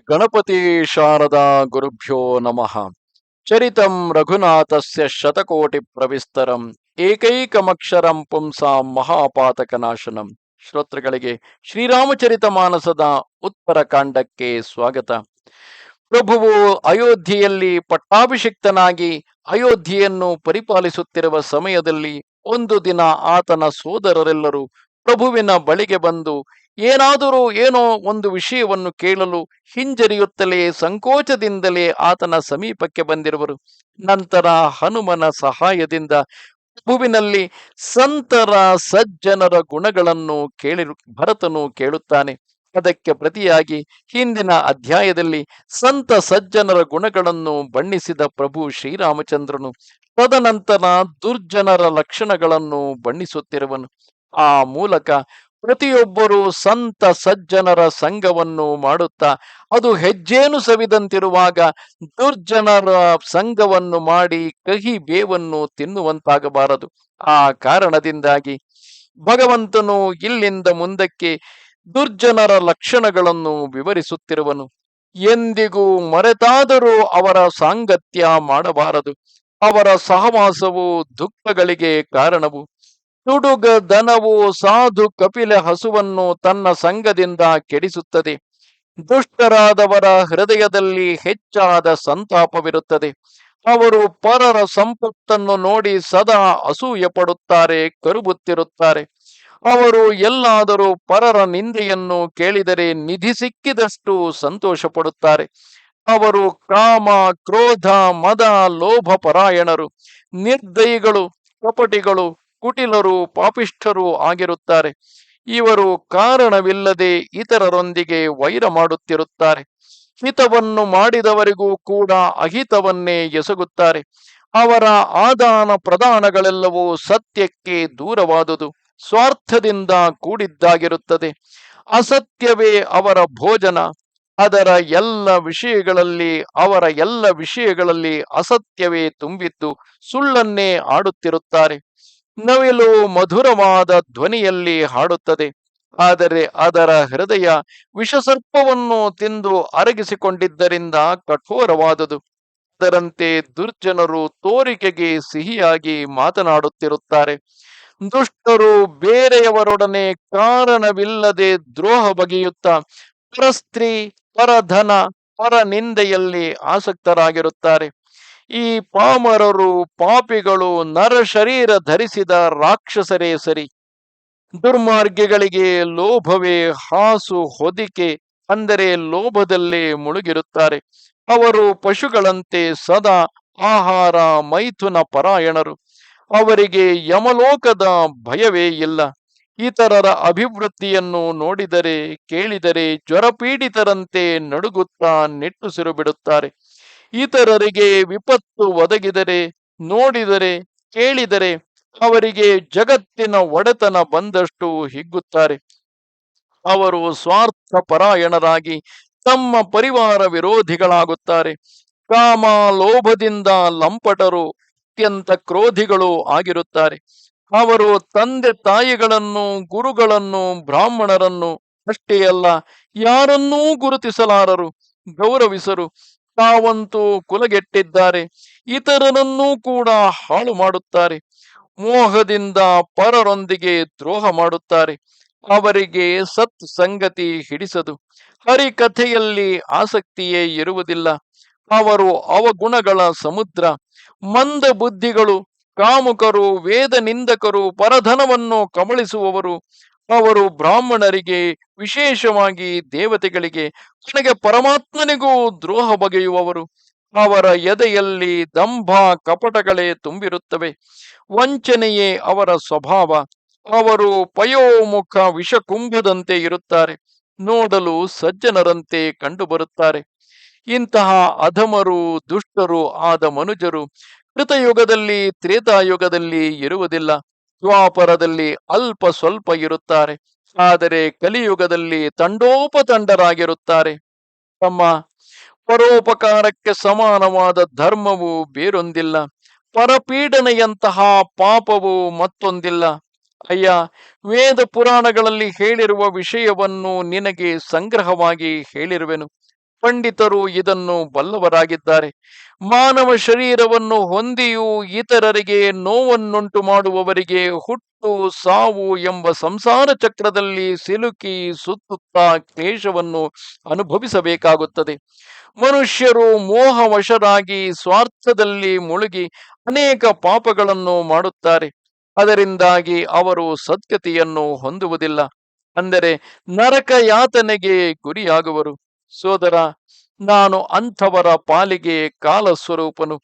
ಗಣಪತಿ ಶಾರದಾ ಗುರುಭ್ಯೋ ನಮಃ. ಚರಿತಂ ರಘುನಾಥಸ್ಯ ಶತಕೋಟಿ ಪ್ರವಿಸ್ತರಂ, ಏಕೈಕಮಕ್ಷರಂ ಪುಂಸಾಂ ಮಹಾಪಾತಕನಾಶನಂ. ಶ್ರೋತೃಗಳಿಗೆ ಶ್ರೀರಾಮಚರಿತ ಮಾನಸದ ಉತ್ತರ ಕಾಂಡಕ್ಕೆ ಸ್ವಾಗತ. ಪ್ರಭುವು ಅಯೋಧ್ಯೆಯಲ್ಲಿ ಪಟ್ಟಾಭಿಷಿಕ್ತನಾಗಿ ಅಯೋಧ್ಯೆಯನ್ನು ಪರಿಪಾಲಿಸುತ್ತಿರುವ ಸಮಯದಲ್ಲಿ ಒಂದು ದಿನ ಆತನ ಸೋದರರೆಲ್ಲರೂ ಪ್ರಭುವಿನ ಬಳಿಗೆ ಬಂದು ಏನಾದರೂ ಏನೋ ಒಂದು ವಿಷಯವನ್ನು ಕೇಳಲು ಹಿಂಜರಿಯುತ್ತಲೇ ಸಂಕೋಚದಿಂದಲೇ ಆತನ ಸಮೀಪಕ್ಕೆ ಬಂದಿರುವರು. ನಂತರ ಹನುಮನ ಸಹಾಯದಿಂದ ಪ್ರಭುವಿನಲ್ಲಿ ಸಂತರ ಸಜ್ಜನರ ಗುಣಗಳನ್ನು ಕೇಳಿ ಭರತನು ಕೇಳುತ್ತಾನೆ. ಅದಕ್ಕೆ ಪ್ರತಿಯಾಗಿ ಹಿಂದಿನ ಅಧ್ಯಾಯದಲ್ಲಿ ಸಂತ ಸಜ್ಜನರ ಗುಣಗಳನ್ನು ಬಣ್ಣಿಸಿದ ಪ್ರಭು ಶ್ರೀರಾಮಚಂದ್ರನು ತದನಂತರ ದುರ್ಜನರ ಲಕ್ಷಣಗಳನ್ನು ಬಣ್ಣಿಸುತ್ತಿರುವನು. ಆ ಮೂಲಕ ಪ್ರತಿಯೊಬ್ಬರು ಸಂತ ಸಜ್ಜನರ ಸಂಘವನ್ನು ಮಾಡುತ್ತಾ, ಅದು ಹೆಜ್ಜೇನು ಸವಿದಂತಿರುವಾಗ ದುರ್ಜನರ ಸಂಘವನ್ನು ಮಾಡಿ ಕಹಿ ಬೇವನ್ನು ತಿನ್ನುವಂತಾಗಬಾರದು. ಆ ಕಾರಣದಿಂದಾಗಿ ಭಗವಂತನು ಇಲ್ಲಿಂದ ಮುಂದಕ್ಕೆ ದುರ್ಜನರ ಲಕ್ಷಣಗಳನ್ನು ವಿವರಿಸುತ್ತಿರುವನು. ಎಂದಿಗೂ ಮರೆತಾದರೂ ಅವರ ಸಾಂಗತ್ಯ ಮಾಡಬಾರದು. ಅವರ ಸಹವಾಸವು ದುಃಖಗಳಿಗೆ ಕಾರಣವು. ತುಡುಗ ದನವು ಸಾಧು ಕಪಿಲ ಹಸುವನ್ನು ತನ್ನ ಸಂಘದಿಂದ ಕೆಡಿಸುತ್ತದೆ. ದುಷ್ಟರಾದವರ ಹೃದಯದಲ್ಲಿ ಹೆಚ್ಚಾದ ಸಂತಾಪವಿರುತ್ತದೆ. ಅವರು ಪರರ ಸಂಪತ್ತನ್ನು ನೋಡಿ ಸದಾ ಅಸೂಯ ಪಡುತ್ತಾರೆ ಕರುಬುತ್ತಿರುತ್ತಾರೆ. ಅವರು ಎಲ್ಲಾದರೂ ಪರರ ನಿಂದೆಯನ್ನು ಕೇಳಿದರೆ ನಿಧಿ ಸಿಕ್ಕಿದಷ್ಟು ಸಂತೋಷ ಪಡುತ್ತಾರೆ ಅವರು ಕಾಮ, ಕ್ರೋಧ, ಮದ, ಲೋಭ ಪರಾಯಣರು, ನಿರ್ದಯಿಗಳು, ಕಪಟಿಗಳು ಕುಟಿಲರು, ಪಾಪಿಷ್ಠರು ಆಗಿರುತ್ತಾರೆ. ಇವರು ಕಾರಣವಿಲ್ಲದೆ ಇತರರೊಂದಿಗೆ ವೈರ ಮಾಡುತ್ತಿರುತ್ತಾರೆ. ಹಿತವನ್ನು ಮಾಡಿದವರಿಗೂ ಕೂಡ ಅಹಿತವನ್ನೇ ಎಸಗುತ್ತಾರೆ. ಅವರ ಆದಾನ ಪ್ರದಾನಗಳೆಲ್ಲವೂ ಸತ್ಯಕ್ಕೆ ದೂರವಾದುದು, ಸ್ವಾರ್ಥದಿಂದ ಕೂಡಿದ್ದಾಗಿರುತ್ತದೆ. ಅಸತ್ಯವೇ ಅವರ ಭೋಜನ, ಅದರ ಎಲ್ಲ ವಿಷಯಗಳಲ್ಲಿ, ಅವರ ಎಲ್ಲ ವಿಷಯಗಳಲ್ಲಿ ಅಸತ್ಯವೇ ತುಂಬಿದ್ದು ಸುಳ್ಳನ್ನೇ ಆಡುತ್ತಿರುತ್ತಾರೆ. ನವಿಲು ಮಧುರವಾದ ಧ್ವನಿಯಲ್ಲಿ ಹಾಡುತ್ತದೆ. ಆದರೆ ಅದರ ಹೃದಯ ವಿಷಸರ್ಪವನ್ನು ತಿಂದು ಅರಗಿಸಿಕೊಂಡಿದ್ದರಿಂದ ಕಠೋರವಾದುದು. ಅದರಂತೆ ದುರ್ಜನರು ತೋರಿಕೆಗೆ ಸಿಹಿಯಾಗಿ ಮಾತನಾಡುತ್ತಿರುತ್ತಾರೆ. ದುಷ್ಟರು ಬೇರೆಯವರೊಡನೆ ಕಾರಣವಿಲ್ಲದೆ ದ್ರೋಹ ಬಗೆಯುತ್ತಾ ಪರಸ್ತ್ರೀ, ಪರಧನ ಪರ ನಿಂದೆಯಲ್ಲಿ ಆಸಕ್ತರಾಗಿರುತ್ತಾರೆ. ಈ ಪಾಮರರು ಪಾಪಿಗಳು ನರ ಶರೀರ ಧರಿಸಿದ ರಾಕ್ಷಸರೇ ಸರಿ. ದುರ್ಮಾರ್ಗಿಗಳಿಗೆ ಲೋಭವೇ ಹಾಸು ಹೊದಿಕೆ ಅಂದರೆ ಲೋಭದಲ್ಲೇ ಮುಳುಗಿರುತ್ತಾರೆ. ಅವರು ಪಶುಗಳಂತೆ ಸದಾ ಆಹಾರ ಮೈಥುನ ಪರಾಯಣರು. ಅವರಿಗೆ ಯಮಲೋಕದ ಭಯವೇ ಇಲ್ಲ. ಇತರರ ಅಭಿವೃದ್ಧಿಯನ್ನು ನೋಡಿದರೆ ಕೇಳಿದರೆ ಜ್ವರಪೀಡಿತರಂತೆ ನಡುಗುತ್ತಾ ನಿಟ್ಟುಸಿರು ಬಿಡುತ್ತಾರೆ. ಇತರರಿಗೆ ವಿಪತ್ತು ಒದಗಿದರೆ, ನೋಡಿದರೆ, ಕೇಳಿದರೆ ಅವರಿಗೆ ಜಗತ್ತಿನ ಒಡೆತನ ಬಂದಷ್ಟು ಹಿಗ್ಗುತ್ತಾರೆ. ಅವರು ಸ್ವಾರ್ಥ ಪರಾಯಣರಾಗಿ ತಮ್ಮ ಪರಿವಾರ ವಿರೋಧಿಗಳಾಗುತ್ತಾರೆ. ಕಾಮ ಲೋಭದಿಂದ ಲಂಪಟರು ಅತ್ಯಂತ ಕ್ರೋಧಿಗಳು ಆಗಿರುತ್ತಾರೆ. ಅವರು ತಂದೆ ತಾಯಿಗಳನ್ನು, ಗುರುಗಳನ್ನು, ಬ್ರಾಹ್ಮಣರನ್ನು ಅಷ್ಟೇ ಅಲ್ಲ, ಯಾರನ್ನೂ ಗುರುತಿಸಲಾರರು, ಗೌರವಿಸರು. ತಾವಂತೂ ಕುಲಗೆಟ್ಟಿದ್ದಾರೆ. ಇತರರನ್ನೂ ಕೂಡ ಹಾಳು ಮಾಡುತ್ತಾರೆ. ಮೋಹದಿಂದ ಪರರೊಂದಿಗೆ ದ್ರೋಹ ಮಾಡುತ್ತಾರೆ. ಅವರಿಗೆ ಸತ್ ಸಂಗತಿ ಹಿಡಿಸದು. ಹರಿಕಥೆಯಲ್ಲಿ ಆಸಕ್ತಿಯೇ ಇರುವುದಿಲ್ಲ. ಅವರು ಅವಗುಣಗಳ ಸಮುದ್ರ. ಮಂದ ಬುದ್ಧಿಗಳು. ಕಾಮುಕರು ವೇದ ನಿಂದಕರು ಪರಧನವನ್ನು ಕಬಳಿಸುವವರು ಅವರು ಬ್ರಾಹ್ಮಣರಿಗೆ, ವಿಶೇಷವಾಗಿ ದೇವತೆಗಳಿಗೆ ಕೊನೆಗೆ ಪರಮಾತ್ಮನಿಗೂ ದ್ರೋಹ ಬಗೆಯುವವರು. ಅವರ ಎದೆಯಲ್ಲಿ ದಂಭ ಕಪಟಗಳೇ ತುಂಬಿರುತ್ತವೆ. ವಂಚನೆಯೇ ಅವರ ಸ್ವಭಾವ. ಅವರು ಪಯೋಮುಖ ವಿಷಕುಂಭದಂತೆ ಇರುತ್ತಾರೆ. ನೋಡಲು ಸಜ್ಜನರಂತೆ ಕಂಡುಬರುತ್ತಾರೆ. ಇಂತಹ ಅಧಮರು, ದುಷ್ಟರು ಆದ ಮನುಜರು ಕೃತಯುಗದಲ್ಲಿ, ತ್ರೇತಾಯುಗದಲ್ಲಿ ಇರುವುದಿಲ್ಲ. ದ್ವಾಪರದಲ್ಲಿ ಅಲ್ಪ ಸ್ವಲ್ಪ ಇರುತ್ತಾರೆ. ಆದರೆ ಕಲಿಯುಗದಲ್ಲಿ ತಂಡೋಪತಂಡರಾಗಿರುತ್ತಾರೆ. ತಮ್ಮ ಪರೋಪಕಾರಕ್ಕೆ ಸಮಾನವಾದ ಧರ್ಮವು ಬೇರೊಂದಿಲ್ಲ. ಪರಪೀಡನೆಯಂತಹ ಪಾಪವು ಮತ್ತೊಂದಿಲ್ಲ. ಅಯ್ಯ, ವೇದ ಪುರಾಣಗಳಲ್ಲಿ ಹೇಳಿರುವ ವಿಷಯವನ್ನು ನಿನಗೆ ಸಂಗ್ರಹವಾಗಿ ಹೇಳಿರುವೆನು. ಪಂಡಿತರು ಇದನ್ನು ಬಲ್ಲವರಾಗಿದ್ದಾರೆ. ಮಾನವ ಶರೀರವನ್ನು ಹೊಂದಿಯೂ ಇತರರಿಗೆ ನೋವನ್ನುಂಟು ಮಾಡುವವರಿಗೆ ಹುಟ್ಟು, ಸಾವು ಎಂಬ ಸಂಸಾರ ಚಕ್ರದಲ್ಲಿ ಸಿಲುಕಿ ಸುತ್ತುತ್ತಾ ಕ್ಲೇಶವನ್ನು ಅನುಭವಿಸಬೇಕಾಗುತ್ತದೆ. ಮನುಷ್ಯರು ಮೋಹವಶರಾಗಿ ಸ್ವಾರ್ಥದಲ್ಲಿ ಮುಳುಗಿ ಅನೇಕ ಪಾಪಗಳನ್ನು ಮಾಡುತ್ತಾರೆ. ಅದರಿಂದಾಗಿ ಅವರು ಸದ್ಗತಿಯನ್ನು ಹೊಂದುವುದಿಲ್ಲ. ಅಂದರೆ ನರಕ ಯಾತನೆಗೆ ಗುರಿಯಾಗುವರು. ಸೋದರ, ನಾನು ಅಂಥವರ ಪಾಲಿಗೆ ಕಾಲ ಸ್ವರೂಪನು.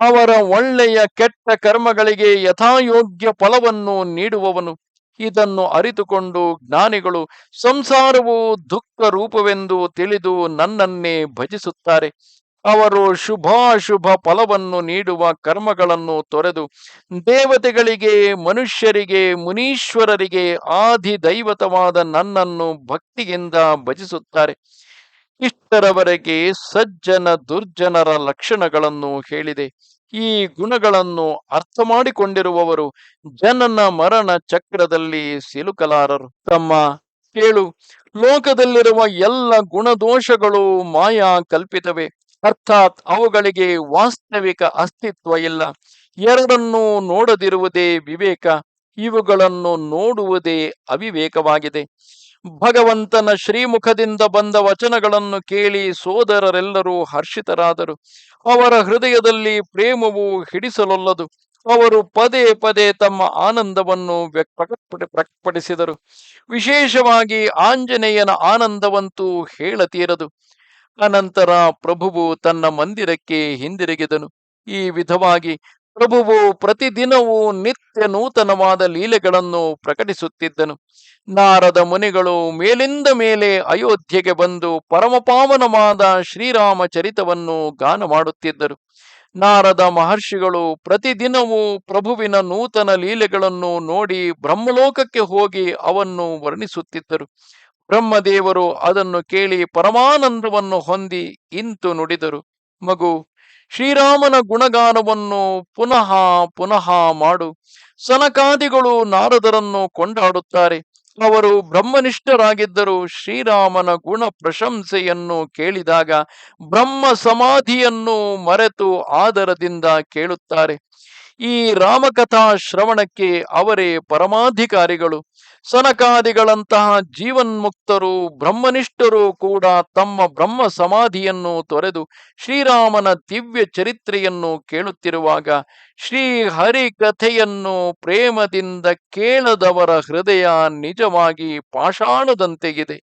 ಅವರ ಒಳ್ಳೆಯ ಕೆಟ್ಟ ಕರ್ಮಗಳಿಗೆ ಯಥಾಯೋಗ್ಯ ಫಲವನ್ನು ನೀಡುವವನು. ಇದನ್ನು ಅರಿತುಕೊಂಡು ಜ್ಞಾನಿಗಳು, ಸಂಸಾರವು ದುಃಖ ರೂಪವೆಂದು ತಿಳಿದು ನನ್ನನ್ನೇ ಭಜಿಸುತ್ತಾರೆ. ಅವರು ಶುಭಾಶುಭ ಫಲವನ್ನು ನೀಡುವ ಕರ್ಮಗಳನ್ನು ತೊರೆದು, ದೇವತೆಗಳಿಗೆ, ಮನುಷ್ಯರಿಗೆ, ಮುನೀಶ್ವರರಿಗೆ ಆದಿ ದೈವತವಾದ ನನ್ನನ್ನು ಭಕ್ತಿಯಿಂದ ಭಜಿಸುತ್ತಾರೆ. ಇಷ್ಟರವರೆಗೆ ಸಜ್ಜನ ದುರ್ಜನರ ಲಕ್ಷಣಗಳನ್ನು ಹೇಳಿದೆ. ಈ ಗುಣಗಳನ್ನು ಅರ್ಥ ಮಾಡಿಕೊಂಡಿರುವವರು ಜನನ ಮರಣ ಚಕ್ರದಲ್ಲಿ ಸಿಲುಕಲಾರರು. ತಮ್ಮ ಕೇಳು, ಲೋಕದಲ್ಲಿರುವ ಎಲ್ಲ ಗುಣದೋಷಗಳು ಮಾಯಾ ಕಲ್ಪಿತವೆ? ಅರ್ಥಾತ್ ಅವುಗಳಿಗೆ ವಾಸ್ತವಿಕ ಅಸ್ತಿತ್ವ ಇಲ್ಲ. ಎರಡನ್ನೂ ನೋಡದಿರುವುದೇ ವಿವೇಕ, ಇವುಗಳನ್ನು ನೋಡುವುದೇ ಅವಿವೇಕವಾಗಿದೆ. ಭಗವಂತನ ಶ್ರೀಮುಖದಿಂದ ಬಂದ ವಚನಗಳನ್ನು ಕೇಳಿ ಸೋದರರೆಲ್ಲರೂ ಹರ್ಷಿತರಾದರು. ಅವರ ಹೃದಯದಲ್ಲಿ ಪ್ರೇಮವು ಹಿಡಿಸಲೊಲ್ಲದು. ಅವರು ಪದೇ ಪದೇ ತಮ್ಮ ಆನಂದವನ್ನು ಪ್ರಕಟಪಡಿಸಿದರು ವಿಶೇಷವಾಗಿ ಆಂಜನೇಯನ ಆನಂದವಂತೂ ಹೇಳತೀರದು. ಅನಂತರ ಪ್ರಭುವು ತನ್ನ ಮಂದಿರಕ್ಕೆ ಹಿಂದಿರುಗಿದನು. ಈ ವಿಧವಾಗಿ ಪ್ರಭುವು ಪ್ರತಿದಿನವೂ ನಿತ್ಯ ನೂತನವಾದ ಲೀಲೆಗಳನ್ನು ಪ್ರಕಟಿಸುತ್ತಿದ್ದನು. ನಾರದ ಮುನಿಗಳು ಮೇಲಿಂದ ಮೇಲೆ ಅಯೋಧ್ಯೆಗೆ ಬಂದು ಪರಮಪಾವನವಾದ ಶ್ರೀರಾಮ ಚರಿತವನ್ನು ಗಾನ ಮಾಡುತ್ತಿದ್ದರು ನಾರದ ಮಹರ್ಷಿಗಳು ಪ್ರತಿದಿನವೂ ಪ್ರಭುವಿನ ನೂತನ ಲೀಲೆಗಳನ್ನು ನೋಡಿ ಬ್ರಹ್ಮಲೋಕಕ್ಕೆ ಹೋಗಿ ಅವನ್ನು ವರ್ಣಿಸುತ್ತಿದ್ದರು. ಬ್ರಹ್ಮದೇವರು ಅದನ್ನು ಕೇಳಿ ಪರಮಾನಂದವನ್ನು ಹೊಂದಿ ಇಂತು ನುಡಿದರು. ಮಗು ಶ್ರೀರಾಮನ ಗುಣಗಾನವನ್ನು ಪುನಃ ಪುನಃ ಮಾಡು. ಸನಕಾದಿಗಳು ನಾರದರನ್ನು ಕೊಂಡಾಡುತ್ತಾರೆ. ಅವರು ಬ್ರಹ್ಮನಿಷ್ಠರಾಗಿದ್ದರು ಶ್ರೀರಾಮನ ಗುಣ ಪ್ರಶಂಸೆಯನ್ನು ಕೇಳಿದಾಗ ಬ್ರಹ್ಮ ಸಮಾಧಿಯನ್ನು ಮರೆತು ಆದರದಿಂದ ಕೇಳುತ್ತಾರೆ. ಈ ರಾಮಕಥಾ ಶ್ರವಣಕ್ಕೆ ಅವರೇ ಪರಮಾಧಿಕಾರಿಗಳು. ಸನಕಾದಿಗಳಂತಹ ಜೀವನ್ಮುಕ್ತರು, ಬ್ರಹ್ಮನಿಷ್ಠರು ಕೂಡ ತಮ್ಮ ಬ್ರಹ್ಮ ಸಮಾಧಿಯನ್ನು ತೊರೆದು ಶ್ರೀರಾಮನ ದಿವ್ಯ ಚರಿತ್ರೆಯನ್ನು ಕೇಳುತ್ತಿರುವಾಗ ಶ್ರೀ ಹರಿ ಕಥೆಯನ್ನು ಪ್ರೇಮದಿಂದ ಕೇಳದವರ ಹೃದಯ ನಿಜವಾಗಿ ಪಾಷಾಣದಂತೆಗಿದೆ.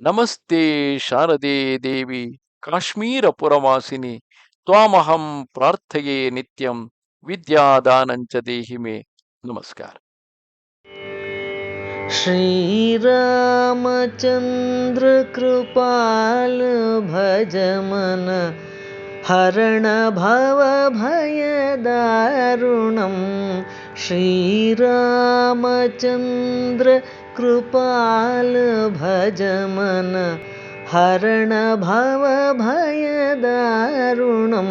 ನಮಸ್ತೆ ಶಾರದೆ ದೇವಿ, ಕಾಶ್ಮೀರ ಪುರವಾಸಿನಿ, ತ್ವಾಮಹಂ ಪ್ರಾರ್ಥೆಯೇ ನಿತ್ಯಂ. विद्यादानञ्च देहि मे। नमस्कार। श्रीरामचन्द्रकृपाल भजमन हरणभवभयदारुणं श्रीरामचन्द्र कृपाल भजमन हरणभवभयदारुणं